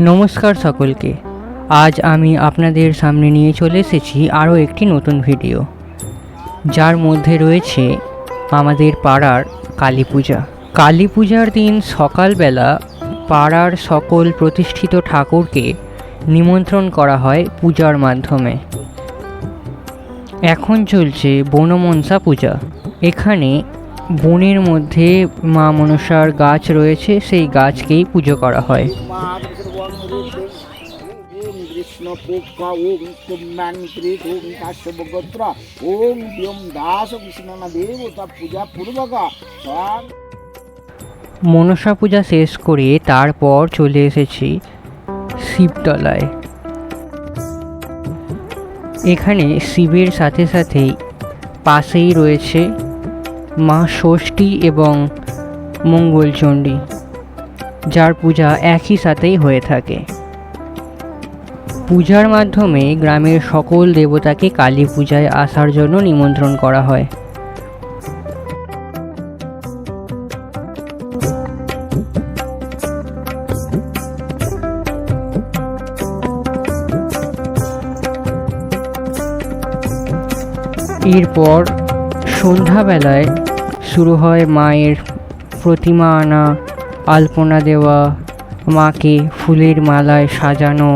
নমস্কার সকলকে। আজ আমি আপনাদের সামনে নিয়ে চলে এসেছি আরও একটি নতুন ভিডিও। যার মধ্যে রয়েছে আমাদের পাড়ার কালী পূজা। কালী পূজার দিন সকালবেলা পাড়ার সকল প্রতিষ্ঠিত ঠাকুরকে নিমন্ত্রণ করা হয় পূজার মাধ্যমে। এখন চলছে বনমনসা পূজা। এখানে বনের মধ্যে মা মনসার গাছ রয়েছে, সেই গাছকেই পুজো করা হয়। পূজা পূর্বকা মনসা পূজা শেষ করে তারপর চলে এসেছি শিবতলায়। এখানে শিবের সাথে সাথেই পাশেই রয়েছে মা ষষ্ঠী এবং মঙ্গলচণ্ডী, যার পূজা একই সাথেই হয়ে থাকে। পূজার মাধ্যমে গ্রামের সকল দেবতাকে কালী পূজায় আসার জন্য নিমন্ত্রণ করা হয়। এরপর সন্ধ্যাবেলায় শুরু হয় মায়ের প্রতিমা আনা, আলপনা দেওয়া, মাকে ফুলের মালায় সাজানো।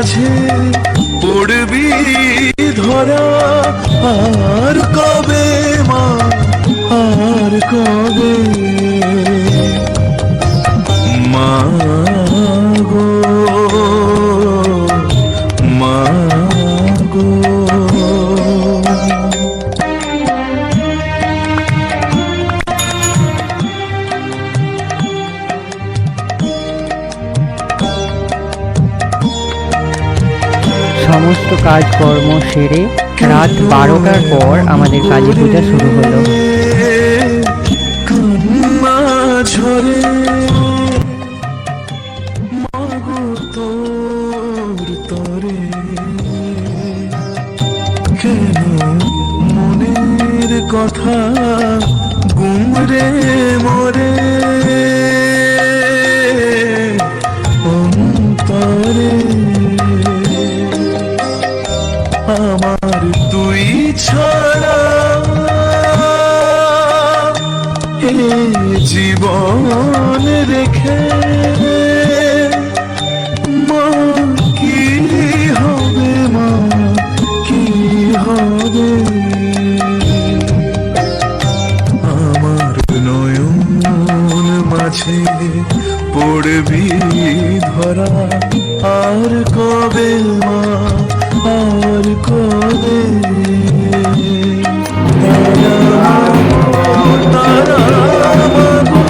মাঝে পড়বি ধরা আর কবে মা আর কবে কাজকর্ম সেরে রাত বারোটার পর আমাদের কালী পূজা শুরু হলো। মনের কথা গুমরে মরে? ছাড়া জীবন রেখে মা কি হবে, মা কি হবে? আমার নয়ন মাঝে পড়বি ধরা, আর কবে, মা, আর কবে? أموت رمضان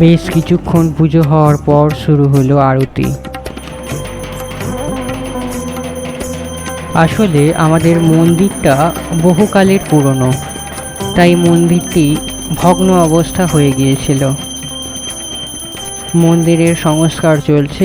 বেশ কিছুক্ষণ পুজো হওয়ার পর শুরু হলো আরতি। আসলে আমাদের মন্দিরটা বহুকালের পুরনো তাই মন্দিরটি ভগ্ন অবস্থা হয়ে গিয়েছিল। মন্দিরের সংস্কার চলছে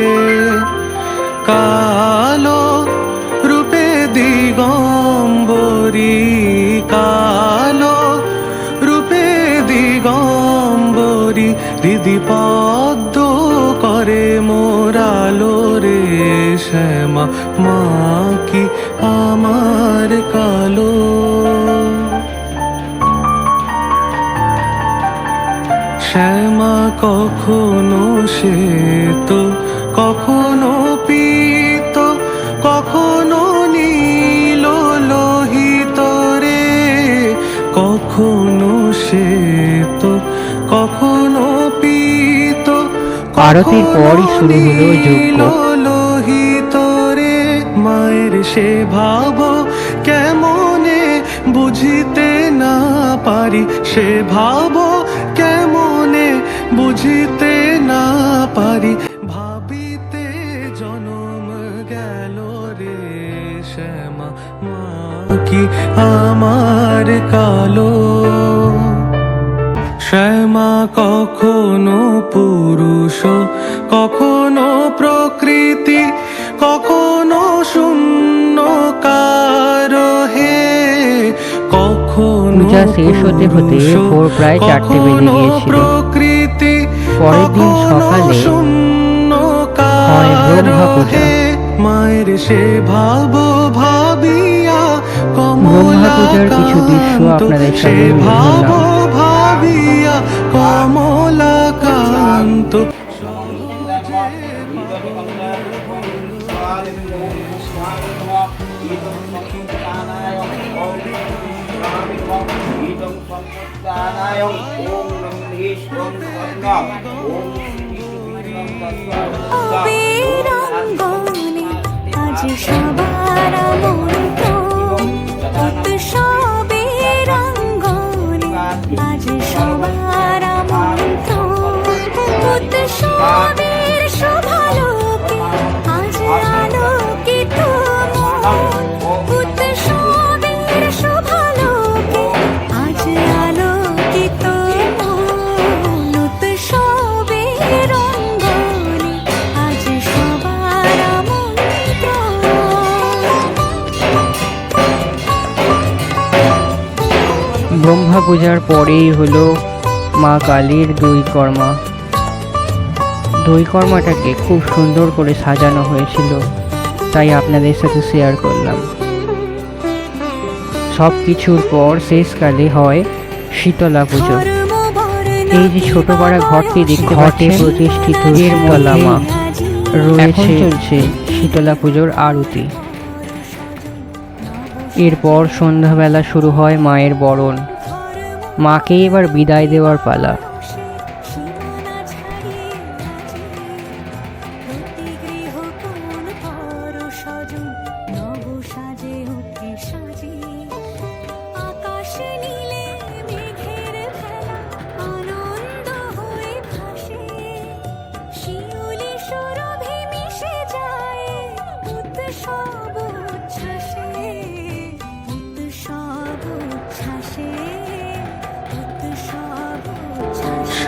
দিদি পদ্ম করে মোরালো রে শ্যামা, মা কি আমার কালো? শ্যামা, কখনো সে তো কখনো আরতির পরই শুরু হলো যজ্ঞ। মায়ের সে ভাব কেমনে বুঝিতে না পারি সে ভাব? কেমনে বুঝিতে না পারি? ভাবিতে জনম গেল রে শ্যামা, মা কি আমার কালো? শ্যামা কখনো পুরুষ পূজা শেষ হতে হতে ভোর প্রায় চারটে বেজে গিয়েছিল। প্রকৃতি পরের দিন সকালে হয় ব্রহ্মা পূজা। মায়ের সে ভাব ভাবিয়া ব্রহ্মা পূজার কিছু দৃশ্য আপনাদের সে সামনে নিয়ে ভাব ধরলাম। ভাবিয়া কমলাকান্ত অবিরঙ্গনে আজ সবার মন্ত্র ব্রহ্মা পূজার পরেই হলো মা কালীর দই কর্মা। দই কর্মাটাকে খুব সুন্দর করে সাজানো হয়েছিল তাই আপনাদের সাথে শেয়ার করলাম। সব কিছুর পর শেষকালে হয় শীতলা পুজো। এই যে ছোট পাড়া ঘরটি দেখতে ঘটে প্রতিষ্ঠিত এর মা। রয়েছে চলছে শীতলা পুজোর আরতি। এরপর সন্ধ্যাবেলা শুরু হয় মায়ের বরণ। মাকে এবার বিদায় দেওয়ার পালা।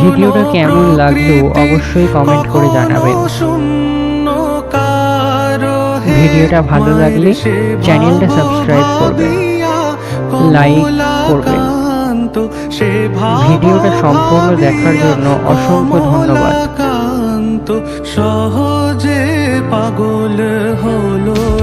ভিডিওটা কেমন লাগল অবশ্যই comment করে জানাবেন। ভিডিওটা ভালো লাগলে চ্যানেলটা সাবস্ক্রাইব করবেন। লাইক করবেন। ভিডিওটা সম্পূর্ণ দেখার জন্য অসংখ্য ধন্যবাদ। সহজে পাগল হলো